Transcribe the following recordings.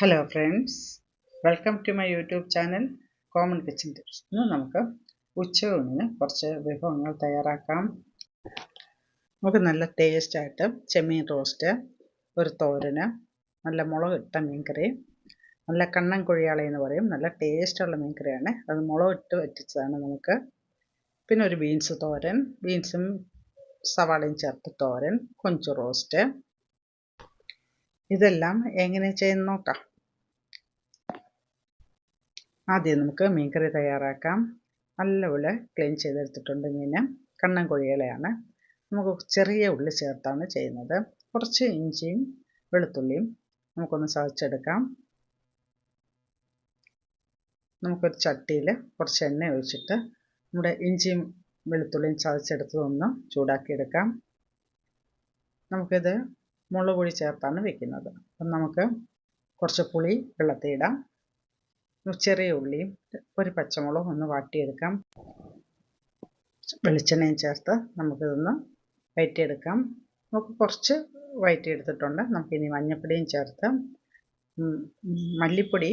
Hello friends welcome to my YouTube channel common kitchen tips ഇന്ന് നമുക്ക് ഉച്ചയൂണിന് കുറച്ച് വിഭവങ്ങൾ തയ്യാറാക്കാം. നമുക്ക് നല്ല ടേസ്റ്റായിട്ട് ചെമ്മീൻ റോസ്റ്റ് ഒരു തോരന് നല്ല മുളകിട്ട മീൻകറി നല്ല കണ്ണൻ കുഴിയാളി എന്ന് പറയും. നല്ല ടേസ്റ്റുള്ള മീൻകറിയാണ്. അത് മുളകിട്ട് വറ്റിച്ചതാണ് നമുക്ക്. പിന്നെ ഒരു ബീൻസ് തോരൻ ബീൻസും സവാളയും ചേർത്ത് തോരൻ കൊഞ്ച് റോസ്റ്റ് ഇതെല്ലാം എങ്ങനെ ചെയ്യുന്ന നോക്കാം. ആദ്യം നമുക്ക് മീൻകറി തയ്യാറാക്കാം. നല്ലപോലെ ക്ലീൻ ചെയ്തെടുത്തിട്ടുണ്ട് മീൻ കണ്ണൻ കോഴികളെയാണ്. നമുക്ക് ചെറിയ ഉള്ളി ചേർത്താണ് ചെയ്യുന്നത്. കുറച്ച് ഇഞ്ചിയും വെളുത്തുള്ളിയും നമുക്കൊന്ന് ചതച്ചെടുക്കാം. നമുക്കൊരു ചട്ടിയിൽ കുറച്ച് എണ്ണ ഒഴിച്ചിട്ട് നമ്മുടെ ഇഞ്ചിയും വെളുത്തുള്ളിയും ചതച്ചെടുത്തതൊന്ന് ചൂടാക്കിയെടുക്കാം. നമുക്കിത് മുളക് പൊടി ചേർത്താണ് വെക്കുന്നത്. അപ്പം നമുക്ക് കുറച്ച് പുളി വെള്ളത്തിയിടാം. ചെറിയ ഉള്ളിയും ഒരു പച്ചമുളകും ഒന്ന് വാട്ടിയെടുക്കാം. വെളിച്ചെണ്ണയും ചേർത്ത് നമുക്കിതൊന്ന് വയറ്റിയെടുക്കാം. നമുക്ക് കുറച്ച് വയറ്റിയെടുത്തിട്ടുണ്ട്. നമുക്കിനി മഞ്ഞൾപ്പൊടിയും ചേർത്ത് മല്ലിപ്പൊടി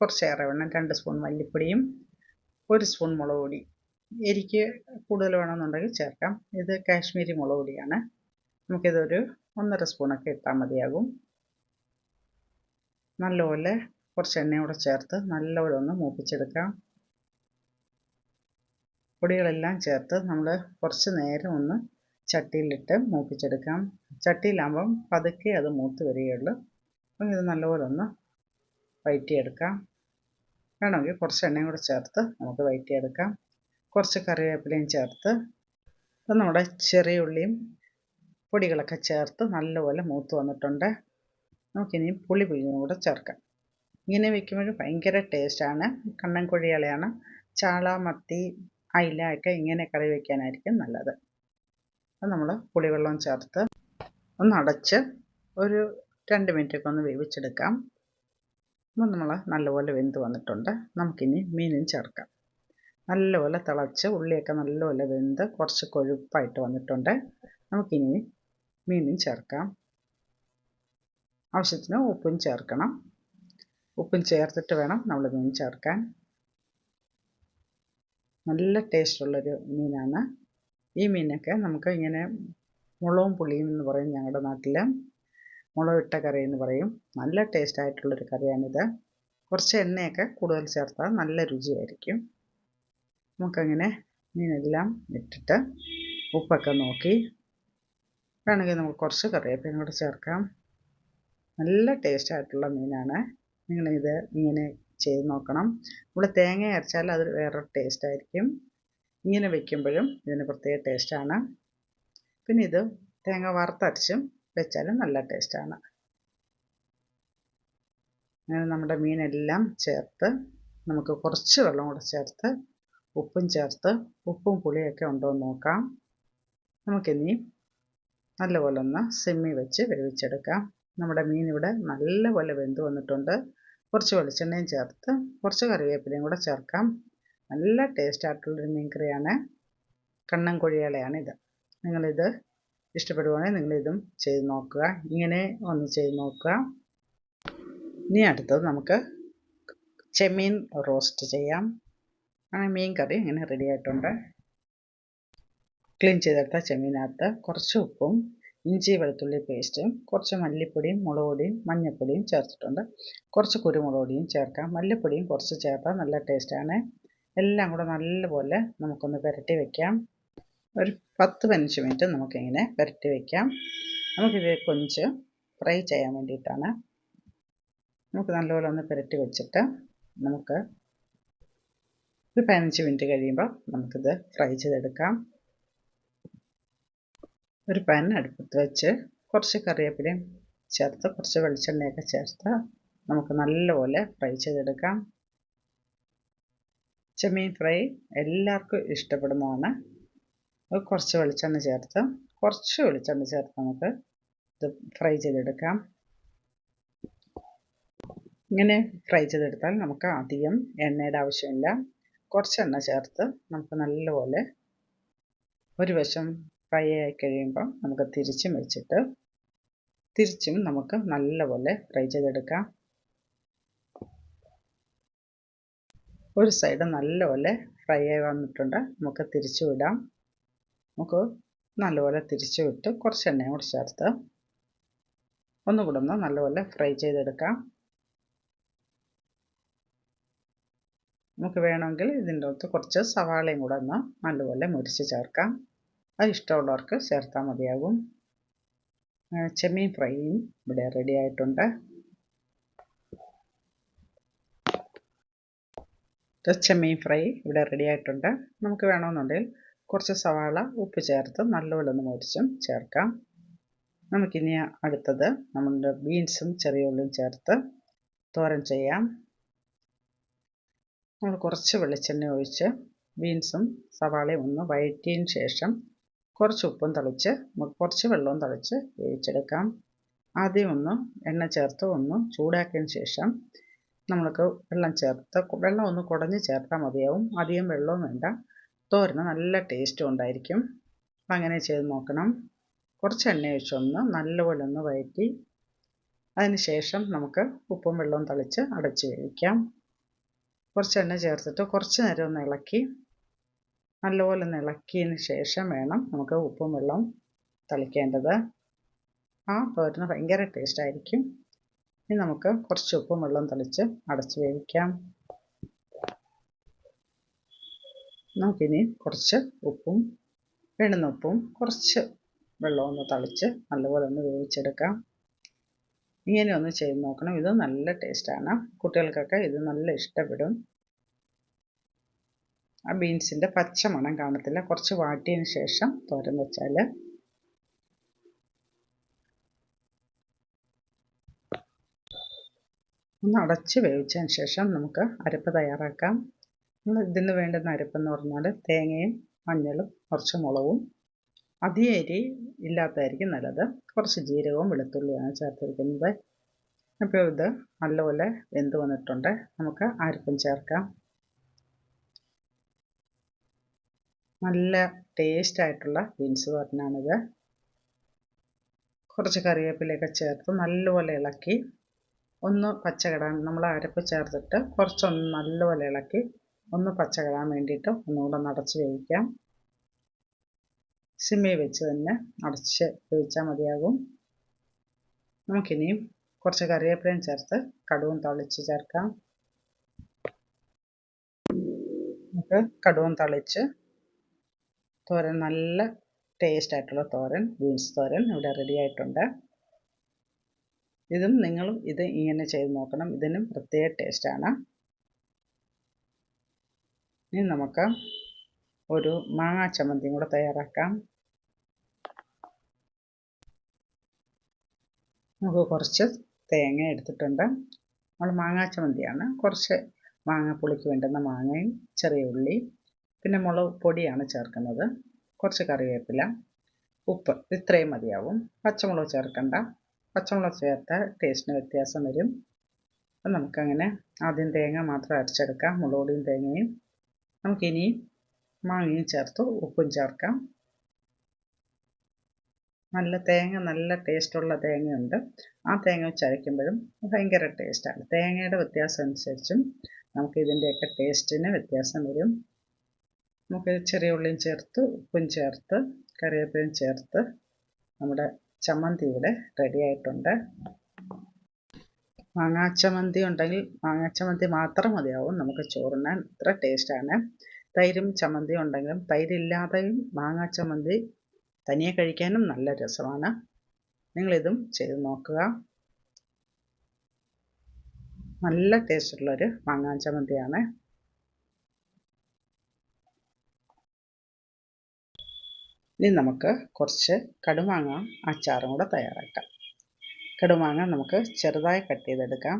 കുറച്ചേറെ വേണം രണ്ട് സ്പൂൺ മല്ലിപ്പൊടിയും ഒരു സ്പൂൺ മുളക് പൊടി. എരിക്ക് കൂടുതൽ വേണമെന്നുണ്ടെങ്കിൽ ചേർക്കാം. ഇത് കാശ്മീരി മുളക് പൊടിയാണ്. നമുക്കിതൊരു ഒന്നര സ്പൂണൊക്കെ ഇട്ടാൽ മതിയാകും. നല്ലപോലെ കുറച്ച് എണ്ണയും കൂടെ ചേർത്ത് നല്ലപോലെ ഒന്ന് മൂപ്പിച്ചെടുക്കാം. പൊടികളെല്ലാം ചേർത്ത് നമ്മൾ കുറച്ച് നേരം ഒന്ന് ചട്ടിയിലിട്ട് മൂപ്പിച്ചെടുക്കാം. ചട്ടിയിലാകുമ്പം പതുക്കെ അത് മൂത്ത് വരികയുള്ളൂ. അപ്പം ഇത് നല്ലപോലെ ഒന്ന് വയറ്റിയെടുക്കാം. വേണമെങ്കിൽ കുറച്ച് എണ്ണയും കൂടെ ചേർത്ത് നമുക്ക് വയറ്റിയെടുക്കാം. കുറച്ച് കറിവേപ്പിലയും ചേർത്ത് അപ്പം നമ്മുടെ ചെറിയ ഉള്ളിയും പൊടികളൊക്കെ ചേർത്ത് നല്ലപോലെ മൂത്ത് വന്നിട്ടുണ്ട്. നമുക്കിനി പുളി പിഴിഞ്ഞും കൂടെ ചേർക്കാം. ഇങ്ങനെ വെക്കുമ്പോഴും ഭയങ്കര ടേസ്റ്റാണ്. കണ്ണൻ കോഴികളെയാണ് ചാള മത്തി അയില ഒക്കെ ഇങ്ങനെ കറി വയ്ക്കാനായിരിക്കും നല്ലത്. അത് നമ്മൾ പുളിവെള്ളം ചേർത്ത് ഒന്ന് അടച്ച് ഒരു രണ്ട് മിനിറ്റൊക്കെ ഒന്ന് വേവിച്ചെടുക്കാം. അപ്പം നമ്മൾ നല്ലപോലെ വെന്ത് വന്നിട്ടുണ്ട്. നമുക്കിനി മീനും ചേർക്കാം. നല്ലപോലെ തിളച്ച് ഉള്ളിയൊക്കെ നല്ലപോലെ വെന്ത് കുറച്ച് കൊഴുപ്പായിട്ട് വന്നിട്ടുണ്ട്. നമുക്കിനി മീനും ചേർക്കാം. ആവശ്യത്തിന് ഉപ്പും ചേർക്കണം. ഉപ്പും ചേർത്തിട്ട് വേണം നമ്മൾ മീൻ ചേർക്കാൻ. നല്ല ടേസ്റ്റുള്ളൊരു മീനാണ്. ഈ മീനൊക്കെ നമുക്ക് ഇങ്ങനെ മുളകും പുളിയും എന്ന് പറയും ഞങ്ങളുടെ നാട്ടിൽ മുളകിട്ട കറി എന്ന് പറയും. നല്ല ടേസ്റ്റ് ആയിട്ടുള്ളൊരു കറിയാണിത്. കുറച്ച് എണ്ണയൊക്കെ കൂടുതൽ ചേർത്താൽ നല്ല രുചിയായിരിക്കും. നമുക്കങ്ങനെ മീനെല്ലാം ഇട്ടിട്ട് ഉപ്പൊക്കെ നോക്കി. വേണമെങ്കിൽ നമുക്ക് കുറച്ച് കറിവേപ്പിനും കൂടെ ചേർക്കാം. നല്ല ടേസ്റ്റ് ആയിട്ടുള്ള മീനാണ്. നിങ്ങളിത് ഇങ്ങനെ ചെയ്ത് നോക്കണം. നമ്മൾ തേങ്ങ അരച്ചാൽ അത് വേറൊരു ടേസ്റ്റ് ആയിരിക്കും. ഇങ്ങനെ വെക്കുമ്പോഴും ഇതിന് പ്രത്യേക ടേസ്റ്റാണ് പിന്നെ ഇത് തേങ്ങ വറുത്തരച്ചും വെച്ചാലും നല്ല ടേസ്റ്റാണ് അങ്ങനെ നമ്മുടെ മീനെല്ലാം ചേർത്ത് നമുക്ക് കുറച്ച് വെള്ളം കൂടെ ചേർത്ത് ഉപ്പും ചേർത്ത് ഉപ്പും പുളിയൊക്കെ ഉണ്ടോ എന്ന് നോക്കാം. നമുക്കിനി നല്ലപോലെ ഒന്ന് സിമ്മി വെച്ച് വേവിച്ചെടുക്കാം. നമ്മുടെ മീൻ ഇവിടെ നല്ലപോലെ വെന്ത് വന്നിട്ടുണ്ട്. കുറച്ച് വെളിച്ചെണ്ണയും ചേർത്ത് കുറച്ച് കറിവേപ്പിലയും കൂടെ ചേർക്കാം. നല്ല ടേസ്റ്റ് ആയിട്ടുള്ളൊരു മീൻ കറിയാണ്. കണ്ണൻ കൊഴിയാളയാണ് ഇത്. നിങ്ങളിത് ഇഷ്ടപ്പെടുവാണെങ്കിൽ നിങ്ങളിതും ചെയ്ത് നോക്കുക. ഇങ്ങനെ ഒന്ന് ചെയ്ത് നോക്കുക. ഇനി അടുത്തത് നമുക്ക് ചെമ്മീൻ റോസ്റ്റ് ചെയ്യാം. അങ്ങനെ മീൻ കറി ഇങ്ങനെ റെഡി ആയിട്ടുണ്ട്. ക്ലീൻ ചെയ്തെടുത്ത ചെമ്മീനകത്ത് കുറച്ച് ഉപ്പും ഇഞ്ചി വെളുത്തുള്ളി പേസ്റ്റും കുറച്ച് മല്ലിപ്പൊടിയും മുളക് പൊടിയും മഞ്ഞൾപ്പൊടിയും ചേർത്തിട്ടുണ്ട്. കുറച്ച് കുരുമുളകുപൊടിയും ചേർക്കാം. മല്ലിപ്പൊടിയും കുറച്ച് ചേർത്താൽ നല്ല ടേസ്റ്റാണ് എല്ലാം കൂടെ നല്ലപോലെ നമുക്കൊന്ന് പുരട്ടി വയ്ക്കാം ഒരു പത്ത് പതിനഞ്ച് മിനിറ്റ് നമുക്കിങ്ങനെ പുരട്ടി വയ്ക്കാം നമുക്കിത് കൊഞ്ച് ഫ്രൈ ചെയ്യാൻ വേണ്ടിയിട്ടാണ്. നമുക്ക് നല്ലപോലെ ഒന്ന് പുരട്ടി വെച്ചിട്ട് നമുക്ക് ഒരു പതിനഞ്ച് മിനിറ്റ് കഴിയുമ്പോൾ നമുക്കിത് ഫ്രൈ ചെയ്തെടുക്കാം. ഒരു പാൻ അടുപ്പത്ത് വെച്ച് കുറച്ച് കറിവേപ്പിലയും ചേർത്ത് കുറച്ച് വെളിച്ചെണ്ണയൊക്കെ ചേർത്ത് നമുക്ക് നല്ലപോലെ ഫ്രൈ ചെയ്തെടുക്കാം. ചെമ്മീൻ ഫ്രൈ എല്ലാവർക്കും ഇഷ്ടപ്പെടുന്നതാണ്. കുറച്ച് വെളിച്ചെണ്ണ ചേർത്ത് കുറച്ച് വെളിച്ചെണ്ണ ചേർത്ത് നമുക്ക് ഇത് ഫ്രൈ ചെയ്തെടുക്കാം. ഇങ്ങനെ ഫ്രൈ ചെയ്തെടുത്താൽ നമുക്ക് അധികം എണ്ണയുടെ ആവശ്യമില്ല. കുറച്ച് എണ്ണ ചേർത്ത് നമുക്ക് നല്ലപോലെ ഒരു വശം ഫ്രൈ ആയി കഴിയുമ്പോൾ നമുക്ക് തിരിച്ചും വെച്ചിട്ട് തിരിച്ചും നമുക്ക് നല്ലപോലെ ഫ്രൈ ചെയ്തെടുക്കാം. ഒരു സൈഡ് നല്ലപോലെ ഫ്രൈ ആയി വന്നിട്ടുണ്ട്. നമുക്ക് തിരിച്ചു വിടാം. നമുക്ക് നല്ലപോലെ തിരിച്ചു വിട്ട് കുറച്ച് എണ്ണയും കൂടി ചേർത്ത് ഒന്നുകൂടെ ഒന്ന് നല്ലപോലെ ഫ്രൈ ചെയ്തെടുക്കാം. നമുക്ക് വേണമെങ്കിൽ ഇതിന്റെ അകത്ത് കുറച്ച് സവാളയും കൂടെ ഒന്ന് നല്ലപോലെ മുരിച്ച് ചേർക്കാം. അത് ഇഷ്ടമുള്ളവർക്ക് ചേർത്താൽ മതിയാകും. ചെമ്മീൻ ഫ്രൈയും ഇവിടെ റെഡി ആയിട്ടുണ്ട്. ചെമ്മീൻ ഫ്രൈ ഇവിടെ റെഡി ആയിട്ടുണ്ട്. നമുക്ക് വേണമെന്നുണ്ടെങ്കിൽ കുറച്ച് സവാള ഉപ്പ് ചേർത്ത് നല്ലപോലെ ഒന്ന് മുരിച്ചും ചേർക്കാം. നമുക്കിനി അടുത്തത് നമ്മുടെ ബീൻസും ചെറിയ ഉള്ളിയും ചേർത്ത് തോരൻ ചെയ്യാം. നമ്മൾ കുറച്ച് വെളിച്ചെണ്ണ ഒഴിച്ച് ബീൻസും സവാളയും ഒന്ന് വഴറ്റിയതിന് ശേഷം കുറച്ച് ഉപ്പും തളിച്ച് കുറച്ച് വെള്ളവും തളിച്ച് വേവിച്ചെടുക്കാം. ആദ്യം ഒന്ന് എണ്ണ ചേർത്ത് ഒന്ന് ചൂടാക്കിയതിന് ശേഷം നമ്മൾക്ക് വെള്ളം ചേർത്ത് വെള്ളം ഒന്ന് കുടഞ്ഞ് ചേർത്താൽ മതിയാവും. അധികം വെള്ളവും വേണ്ട. തോരന് നല്ല ടേസ്റ്റും ഉണ്ടായിരിക്കും. അങ്ങനെ ചെയ്ത് നോക്കണം. കുറച്ച് എണ്ണ ഒഴിച്ചൊന്ന് നല്ലപോലെ ഒന്ന് വഴറ്റി ശേഷം നമുക്ക് ഉപ്പും വെള്ളവും തളിച്ച് അടച്ച് വേവിക്കാം. കുറച്ച് എണ്ണ ചേർത്തിട്ട് കുറച്ച് നേരം ഒന്ന് ഇളക്കി നല്ലപോലെ ഒന്ന് ഇളക്കിയതിന് ശേഷം വേണം നമുക്ക് ഉപ്പും വെള്ളവും തളിക്കേണ്ടത്. ആ തോരന് ഭയങ്കര ടേസ്റ്റ് ആയിരിക്കും. ഇനി നമുക്ക് കുറച്ച് ഉപ്പും വെള്ളവും തളിച്ച് അടച്ച് വേവിക്കാം. നമുക്കിനി കുറച്ച് ഉപ്പും വേണ്ടുന്ന ഉപ്പും കുറച്ച് വെള്ളവും ഒന്ന് തളിച്ച് നല്ലപോലെ ഒന്ന് വേവിച്ചെടുക്കാം. ഇങ്ങനെ ഒന്ന് ചെയ്ത് നോക്കണം. ഇത് നല്ല ടേസ്റ്റാണ് കുട്ടികൾക്കൊക്കെ ഇത് നല്ല ഇഷ്ടപ്പെടും. ആ ബീൻസിന്റെ പച്ച മണം കാണത്തില്ല. കുറച്ച് വാട്ടിയതിന് ശേഷം തോരൻ വെച്ചാൽ ഒന്ന് അടച്ച് വേവിച്ചതിന് ശേഷം നമുക്ക് അരപ്പ് തയ്യാറാക്കാം. നമ്മൾ ഇതിന് വേണ്ടുന്ന അരപ്പെന്ന് പറഞ്ഞാൽ തേങ്ങയും മഞ്ഞളും കുറച്ച് മുളകും. അധികം എരി ഇല്ലാത്തതായിരിക്കും നല്ലത്. കുറച്ച് ജീരകവും വെളുത്തുള്ളിയാണ് ചേർത്തിരിക്കുന്നത്. അപ്പോൾ ഇത് നല്ലപോലെ വെന്ത് വന്നിട്ടുണ്ട്. നമുക്ക് അരപ്പും ചേർക്കാം. നല്ല ടേസ്റ്റ് ആയിട്ടുള്ള ബീൻസ് തോരനാണിത് കുറച്ച് കറിവേപ്പിലയൊക്കെ ചേർത്ത് നല്ലപോലെ ഇളക്കി ഒന്ന് പച്ചകിടാൻ നമ്മൾ അരപ്പ് ചേർത്തിട്ട് കുറച്ചൊന്ന് നല്ലപോലെ ഇളക്കി ഒന്ന് പച്ചകിടാൻ വേണ്ടിയിട്ട് ഒന്നുകൂടെ നടച്ച് വേവിക്കാം. സിമ്മി വെച്ച് തന്നെ അടച്ച് വേവിച്ചാൽ മതിയാകും. നമുക്കിനിയും കുറച്ച് കറിവേപ്പിലയും ചേർത്ത് കടുവും തളിച്ച് ചേർക്കാം. നമുക്ക് കടുവും തളിച്ച് തോരൻ നല്ല ടേസ്റ്റ് ആയിട്ടുള്ള തോരൻ ബീൻസ് തോരൻ ഇവിടെ റെഡി ആയിട്ടുണ്ട്. ഇതും നിങ്ങളും ഇത് ഇങ്ങനെ ചെയ്ത് നോക്കണം. ഇതിനും പ്രത്യേക ടേസ്റ്റാണ് ഇനി നമുക്ക് ഒരു മാങ്ങാ ചമ്മന്തിയും കൂടെ തയ്യാറാക്കാം. നമുക്ക് കുറച്ച് തേങ്ങ എടുത്തിട്ടുണ്ട്. നമ്മൾ മാങ്ങാ ചമ്മന്തിയാണ്. കുറച്ച് മാങ്ങ പുളിക്ക് വേണ്ടുന്ന മാങ്ങയും ചെറിയ ഉള്ളി പിന്നെ മുളക് പൊടിയാണ് ചേർക്കുന്നത്. കുറച്ച് കറിവേപ്പില ഉപ്പ് ഇത്രയും മതിയാവും. പച്ചമുളക് ചേർക്കണ്ട. പച്ചമുളക് ചേർത്താൽ ടേസ്റ്റിന് വ്യത്യാസം വരും. അപ്പം നമുക്കങ്ങനെ ആദ്യം തേങ്ങ മാത്രം അരച്ചെടുക്കാം. മുളക് പൊടിയും തേങ്ങയും. നമുക്കിനി മാങ്ങയും ചേർത്ത് ഉപ്പും ചേർക്കാം. നല്ല തേങ്ങ നല്ല ടേസ്റ്റുള്ള തേങ്ങയുണ്ട്. ആ തേങ്ങ വെച്ച് അരയ്ക്കുമ്പോഴും ഭയങ്കര ടേസ്റ്റാണ് തേങ്ങയുടെ വ്യത്യാസം അനുസരിച്ചും നമുക്ക് ഇതിന്റെയൊക്കെ ടേസ്റ്റിന് വ്യത്യാസം വരും. നമുക്ക് ചെറിയ ഉള്ളിയും ചേർത്ത് ഉപ്പും ചേർത്ത് കറിവേപ്പിലയും ചേർത്ത് നമ്മുടെ ചമ്മന്തി ഇവിടെ റെഡി ആയിട്ടുണ്ട്. മാങ്ങാച്ചമന്തി ഉണ്ടെങ്കിൽ മാങ്ങാച്ചമന്തി മാത്രം മതിയാവും. നമുക്ക് ചോറിനാൻ ഇത്ര ടേസ്റ്റാണ് തൈരും ചമ്മന്തി ഉണ്ടെങ്കിലും തൈരില്ലാതെയും മാങ്ങാച്ചമന്തി തനിയെ കഴിക്കാനും നല്ല രസമാണ്. നിങ്ങളിതും ചെയ്ത് നോക്കുക. നല്ല ടേസ്റ്റുള്ളൊരു മാങ്ങാ ഇനി നമുക്ക് കുറച്ച് കടുമാങ്ങ അച്ചാറും കൂടെ തയ്യാറാക്കാം. കടുമാങ്ങ നമുക്ക് ചെറുതായി കട്ട് ചെയ്തെടുക്കാം.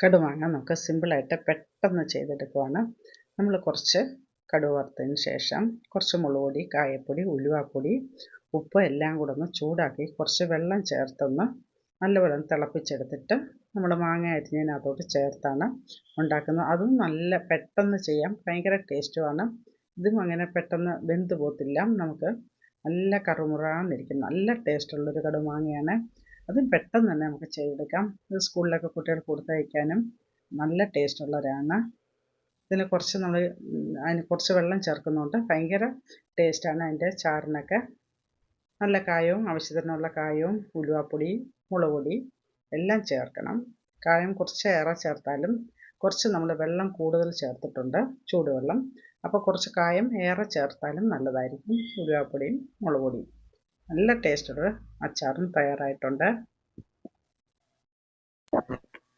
കടുമാങ്ങ നമുക്ക് സിമ്പിളായിട്ട് പെട്ടെന്ന് ചെയ്തെടുക്കുവാണ്. നമ്മൾ കുറച്ച് കടുവ വറുത്തതിന് ശേഷം കുറച്ച് മുളക് പൊടി കായപ്പൊടി ഉലുവാപ്പൊടി ഉപ്പ് എല്ലാം കൂടെ ഒന്ന് ചൂടാക്കി കുറച്ച് വെള്ളം ചേർത്തൊന്ന് നല്ലപോലെ തിളപ്പിച്ചെടുത്തിട്ട് നമ്മൾ മാങ്ങ അരിഞ്ഞതിനകത്തോട്ട് ചേർത്താണ് ഉണ്ടാക്കുന്നത്. അതും നല്ല പെട്ടെന്ന് ചെയ്യാം ഭയങ്കര ടേസ്റ്റുമാണ് ഇതും അങ്ങനെ പെട്ടെന്ന് വെന്ത് പോകത്തില്ല. നമുക്ക് നല്ല കറുമുറാന്നിരിക്കും. നല്ല ടേസ്റ്റുള്ളൊരു കടുമാങ്ങയാണ് അതും പെട്ടെന്ന് തന്നെ നമുക്ക് ചെയ്തെടുക്കാം. ഇത് സ്കൂളിലൊക്കെ കുട്ടികൾ കൊടുത്തയക്കാനും നല്ല ടേസ്റ്റ് ഉള്ളവരാണ് ഇതിന് കുറച്ച് നമ്മൾ അതിന് കുറച്ച് വെള്ളം ചേർക്കുന്നുണ്ട് ഭയങ്കര ടേസ്റ്റാണ് അതിന്റെ ചാറിനൊക്കെ. നല്ല കായവും ആവശ്യത്തിനുള്ള കായവും ഉലുവാപ്പൊടി മുളക് പൊടി എല്ലാം ചേർക്കണം. കായം കുറച്ച് ഏറെ ചേർത്താലും കുറച്ച് നമ്മൾ വെള്ളം കൂടുതൽ ചേർത്തിട്ടുണ്ട്. ചൂടുവെള്ളം. അപ്പോൾ കുറച്ച് കായം ഏറെ ചേർത്താലും നല്ലതായിരിക്കും. ഉലുവാപ്പൊടിയും മുളക് പൊടിയും നല്ല ടേസ്റ്റുള്ള അച്ചാറും തയ്യാറായിട്ടുണ്ട്.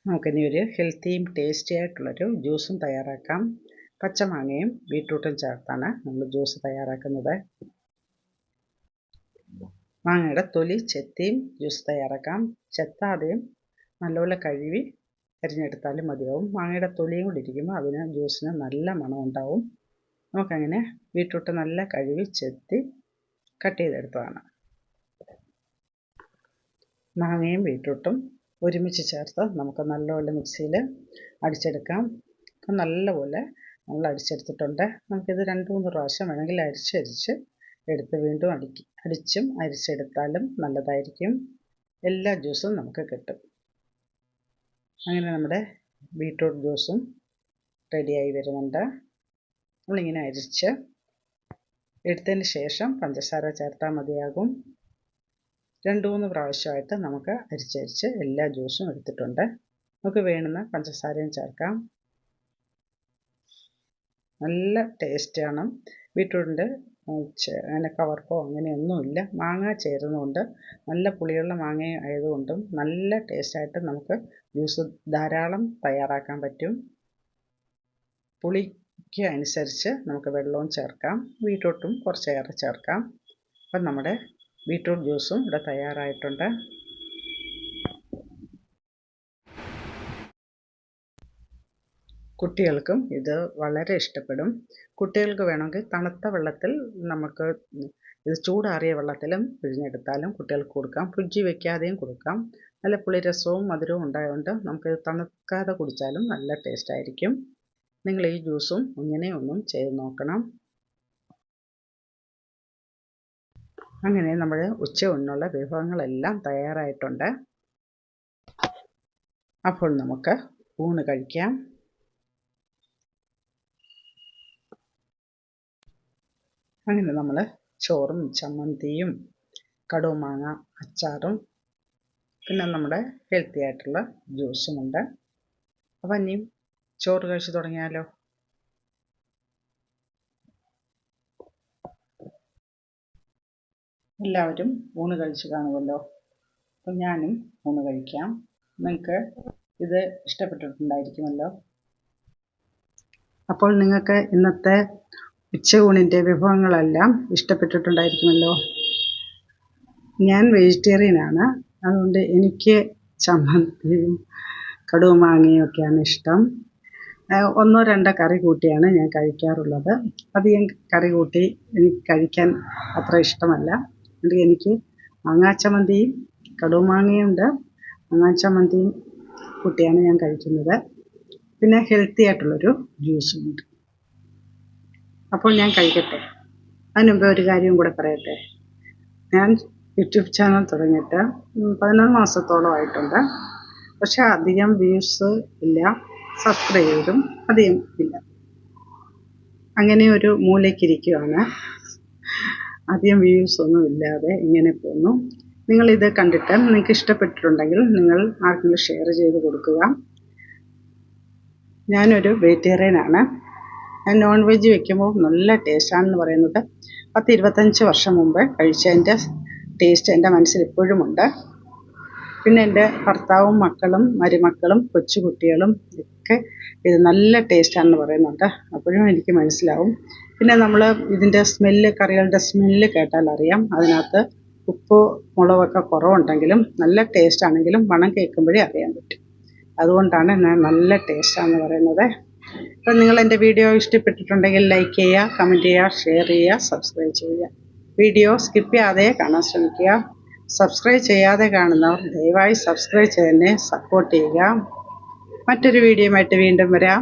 നമുക്കിനി ഒരു ഹെൽത്തിയും ടേസ്റ്റി ആയിട്ടുള്ളൊരു ജ്യൂസും തയ്യാറാക്കാം. പച്ചമാങ്ങയും ബീട്രൂട്ടും ചേർത്താണ് നമ്മൾ ജ്യൂസ് തയ്യാറാക്കുന്നത്. മാങ്ങയുടെ തൊലി ചെത്തിയും ജ്യൂസ് തയ്യാറാക്കാം. ചെത്താതെയും നല്ലപോലെ കഴുകി അരിഞ്ഞെടുത്താലും മതിയാവും. മാങ്ങയുടെ തൊലിയും കൂടി ഇരിക്കുമ്പോൾ അതിന് ജ്യൂസിന് നല്ല മണം ഉണ്ടാവും നമുക്കങ്ങനെ ബീട്രൂട്ട് നല്ല കഴുകി ചെത്തി കട്ട് ചെയ്തെടുത്തതാണ്. മാങ്ങയും ബീട്രൂട്ടും ഒരുമിച്ച് ചേർത്ത് നമുക്ക് നല്ലപോലെ മിക്സിയിൽ അടിച്ചെടുക്കാം. അപ്പം നല്ലപോലെ നമ്മൾ അടിച്ചെടുത്തിട്ടുണ്ട്. നമുക്കിത് രണ്ട് മൂന്ന് പ്രാവശ്യം വേണമെങ്കിൽ അരിച്ചരിച്ച് എടുത്ത് വീണ്ടും അടിക്കും. അടിച്ചും അരിച്ചെടുത്താലും നല്ലതായിരിക്കും. എല്ലാ ജ്യൂസും നമുക്ക് കിട്ടും. അങ്ങനെ നമ്മുടെ ബീട്രൂട്ട് ജ്യൂസും റെഡിയായി വരുന്നുണ്ട്. നമ്മളിങ്ങനെ അരിച്ച് എടുത്തതിന് ശേഷം പഞ്ചസാര ചേർത്താൽ മതിയാകും. രണ്ട് മൂന്ന് പ്രാവശ്യമായിട്ട് നമുക്ക് അരിച്ചരിച്ച് എല്ലാ ജ്യൂസും എടുത്തിട്ടുണ്ട്. നമുക്ക് വേണുന്ന പഞ്ചസാരയും ചേർക്കാം. നല്ല ടേസ്റ്റാണ് ബീട്രൂട്ടിന്റെ അങ്ങനെ കവർപ്പോ അങ്ങനെയൊന്നുമില്ല. മാങ്ങ ചേരുന്നതുകൊണ്ട് നല്ല പുളിയുള്ള മാങ്ങ ആയതുകൊണ്ടും നല്ല ടേസ്റ്റായിട്ട് നമുക്ക് ജ്യൂസ് ധാരാളം തയ്യാറാക്കാൻ പറ്റും. പുളിക്ക് അനുസരിച്ച് നമുക്ക് വെള്ളവും ചേർക്കാം. ബീട്രൂട്ടും കുറച്ചേറെ ചേർക്കാം. അപ്പം നമ്മുടെ ബീട്രൂട്ട് ജ്യൂസും ഇവിടെ തയ്യാറായിട്ടുണ്ട്. കുട്ടികൾക്കും ഇത് വളരെ ഇഷ്ടപ്പെടും. കുട്ടികൾക്ക് വേണമെങ്കിൽ തണുത്ത വെള്ളത്തിൽ നമുക്ക് ഇത് ചൂടാറിയ വെള്ളത്തിലും പിഴിഞ്ഞെടുത്താലും കുട്ടികൾക്ക് കൊടുക്കാം. ഫ്രിഡ്ജിൽ വെക്കാതെയും കൊടുക്കാം. നല്ല പുളിരസവും മധുരവും ഉണ്ടായതുകൊണ്ട് നമുക്കിത് തണുക്കാതെ കുടിച്ചാലും നല്ല ടേസ്റ്റ് ആയിരിക്കും. നിങ്ങൾ ഈ ജ്യൂസും ഇങ്ങനെ ഒന്നും ചെയ്ത് നോക്കണം. അങ്ങനെ നമ്മൾ ഉച്ചയൂണിനുള്ള വിഭവങ്ങളെല്ലാം തയ്യാറായിട്ടുണ്ട്. അപ്പോൾ നമുക്ക് ഊണ് കഴിക്കാം. അങ്ങനെ നമ്മൾ ചോറും ചമ്മന്തിയും കടുമാങ്ങ അച്ചാറും പിന്നെ നമ്മുടെ ഹെൽത്തി ആയിട്ടുള്ള ജ്യൂസുമുണ്ട് അപ്പം ഇനിയും ചോറ് കഴിച്ചു തുടങ്ങിയാലോ? എല്ലാവരും ഊണ് കഴിച്ചു കാണുമല്ലോ അപ്പം ഞാനും ഊണ് കഴിക്കാം. നിങ്ങൾക്ക് ഇത് ഇഷ്ടപ്പെട്ടിട്ടുണ്ടായിരിക്കുമല്ലോ. അപ്പോൾ നിങ്ങൾക്ക് ഇന്നത്തെ ഉച്ചയൂണിന്റെ വിഭവങ്ങളെല്ലാം ഇഷ്ടപ്പെട്ടിട്ടുണ്ടായിരിക്കുമല്ലോ. ഞാൻ വെജിറ്റേറിയനാണ്. അതുകൊണ്ട് എനിക്ക് ചമ്മന്തിയും കടുമാങ്ങയും ഒക്കെയാണ് ഇഷ്ടം. ഒന്നോ രണ്ടോ കറി കൂട്ടിയാണ് ഞാൻ കഴിക്കാറുള്ളത്. അധികം കറി കൂട്ടി എനിക്ക് കഴിക്കാൻ അത്ര ഇഷ്ടമല്ല. അതുകൊണ്ട് എനിക്ക് മാങ്ങാച്ചമ്മന്തിയും കടുമാങ്ങയുണ്ട് മാങ്ങാച്ചമ്മന്തിയും കൂട്ടിയാണ് ഞാൻ കഴിക്കുന്നത്. പിന്നെ ഹെൽത്തി ആയിട്ടുള്ളൊരു ജ്യൂസും ഉണ്ട്. അപ്പോൾ ഞാൻ കഴിക്കട്ടെ. അതിനുമുമ്പ് ഒരു കാര്യം കൂടെ പറയട്ടെ. ഞാൻ യൂട്യൂബ് ചാനൽ തുടങ്ങിയിട്ട് പതിനൊന്ന് മാസത്തോളമായിട്ടുണ്ട്. പക്ഷേ അധികം വ്യൂസ് ഇല്ല. സബ്സ്ക്രൈബറും അധികം ഇല്ല. അങ്ങനെ ഒരു മൂലയ്ക്കിരിക്കുകയാണ് അധികം വ്യൂസ് ഒന്നും ഇല്ലാതെ ഇങ്ങനെ പോന്നു. ഇത് കണ്ടിട്ട് നിങ്ങൾക്ക് ഇഷ്ടപ്പെട്ടിട്ടുണ്ടെങ്കിൽ നിങ്ങൾ ആർക്കെങ്കിലും ഷെയർ ചെയ്ത് കൊടുക്കുക. ഞാനൊരു വെജിറ്റേറിയനാണ് ഞാൻ നോൺ വെജ് വെക്കുമ്പോൾ നല്ല ടേസ്റ്റാണെന്ന് പറയുന്നത് പത്ത് ഇരുപത്തഞ്ച് വർഷം മുമ്പ് കഴിച്ചതിന്റെ ടേസ്റ്റ് എന്റെ മനസ്സിൽ ഇപ്പോഴുമുണ്ട് പിന്നെ എന്റെ ഭർത്താവും മക്കളും മരുമക്കളും കൊച്ചുകുട്ടികളും ഒക്കെ ഇത് നല്ല ടേസ്റ്റാണെന്ന് പറയുന്നുണ്ട്. അപ്പോഴും എനിക്ക് മനസ്സിലാവും. പിന്നെ നമ്മൾ ഇതിന്റെ സ്മെല്ല് കറികളുടെ സ്മെല്ല് കേട്ടാൽ അറിയാം. അതിനകത്ത് ഉപ്പ് മുളകൊക്കെ കുറവുണ്ടെങ്കിലും നല്ല ടേസ്റ്റ് ആണെങ്കിലും മണം കേൾക്കുമ്പോഴേ അറിയാൻ പറ്റും. അതുകൊണ്ടാണ് ഞാൻ നല്ല ടേസ്റ്റാണെന്ന് പറയുന്നത്. അപ്പം നിങ്ങൾ എന്റെ വീഡിയോ ഇഷ്ടപ്പെട്ടിട്ടുണ്ടെങ്കിൽ ലൈക്ക് ചെയ്യുക കമന്റ് ചെയ്യുക ഷെയർ ചെയ്യുക സബ്സ്ക്രൈബ് ചെയ്യുക. വീഡിയോ സ്കിപ്പ് ചെയ്യാതെ കാണാൻ ശ്രമിക്കുക. സബ്സ്ക്രൈബ് ചെയ്യാതെ കാണുന്നവർ ദയവായി സബ്സ്ക്രൈബ് ചെയ്തതിനെ സപ്പോർട്ട് ചെയ്യുക. മറ്റൊരു വീഡിയോയുമായിട്ട് വീണ്ടും വരാം.